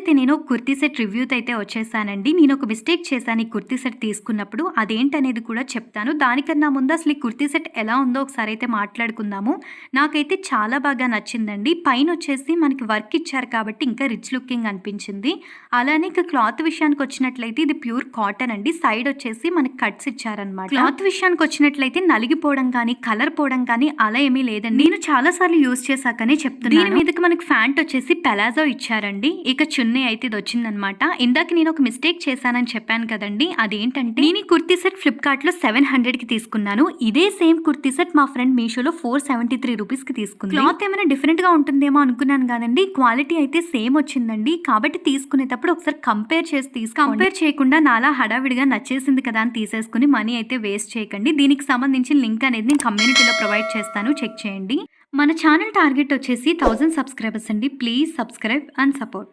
అయితే నేను కుర్తీ సెట్ రివ్యూతో అయితే వచ్చేసానండి. నేను ఒక మిస్టేక్ చేశాను ఈ కుర్తీ సెట్ తీసుకున్నప్పుడు. అదేంటనేది కూడా చెప్తాను. దానికన్నా ముందు అసలు ఈ కుర్తీ సెట్ ఎలా ఉందో ఒకసారి అయితే మాట్లాడుకుందాము. నాకైతే చాలా బాగా నచ్చిందండి. పైన వచ్చేసి మనకి వర్క్ ఇచ్చారు కాబట్టి ఇంకా రిచ్ లుకింగ్ అనిపించింది. అలానే ఇక క్లాత్ విషయానికి వచ్చినట్లయితే ఇది ప్యూర్ కాటన్ అండి. సైడ్ వచ్చేసి మనకి కట్స్ ఇచ్చారనమాట క్లాత్ విషయానికి వచ్చినట్లయితే నలిగిపోవడం కానీ కలర్ పోవడం కానీ అలా ఏమీ లేదండి. నేను చాలా సార్లు యూజ్ చేశాకనే చెప్తున్నాను. దీని మీదకి మనకి ఫ్యాంట్ వచ్చేసి పెలాజో ఇచ్చారండి. ఇక చున్న అయితే ఇది వచ్చిందనమాట ఇందాక నేను ఒక మిస్టేక్ చేశానని చెప్పాను కదండి అదేంటంటే నేను ఈ కుర్తీ సెట్ ఫ్లిప్కార్ట్లో సెవెన్ హండ్రెడ్కి తీసుకున్నాను. ఇదే సేమ్ కుర్తీ సెట్ మా ఫ్రెండ్ మీషోలో ఫోర్ సెవెంటీ త్రీ రూపీస్కి తీసుకుంది. క్లాత్ ఏమైనా డిఫరెంట్గా ఉంటుందేమో అనుకున్నాను కాదండి క్వాలిటీ అయితే సేమ్ వచ్చిందండి. కాబట్టి తీసుకునేటప్పుడు ఒకసారి కంపేర్ చేసి తీసు కంపేర్ చేయకుండా నాలా హడావిడిగా నచ్చేసింది కదా అని తీసేసుకుని మనీ అయితే వేస్ట్ చేయకండి. దీనికి సంబంధించిన లింక్ అనేది నేను కమ్యూనిటీలో ప్రొవైడ్ చేస్తాను. చెక్ చేయండి. మన ఛానల్ టార్గెట్ వచ్చేసి థౌజండ్ సబ్స్క్రైబర్స్ అండి. Please subscribe and support.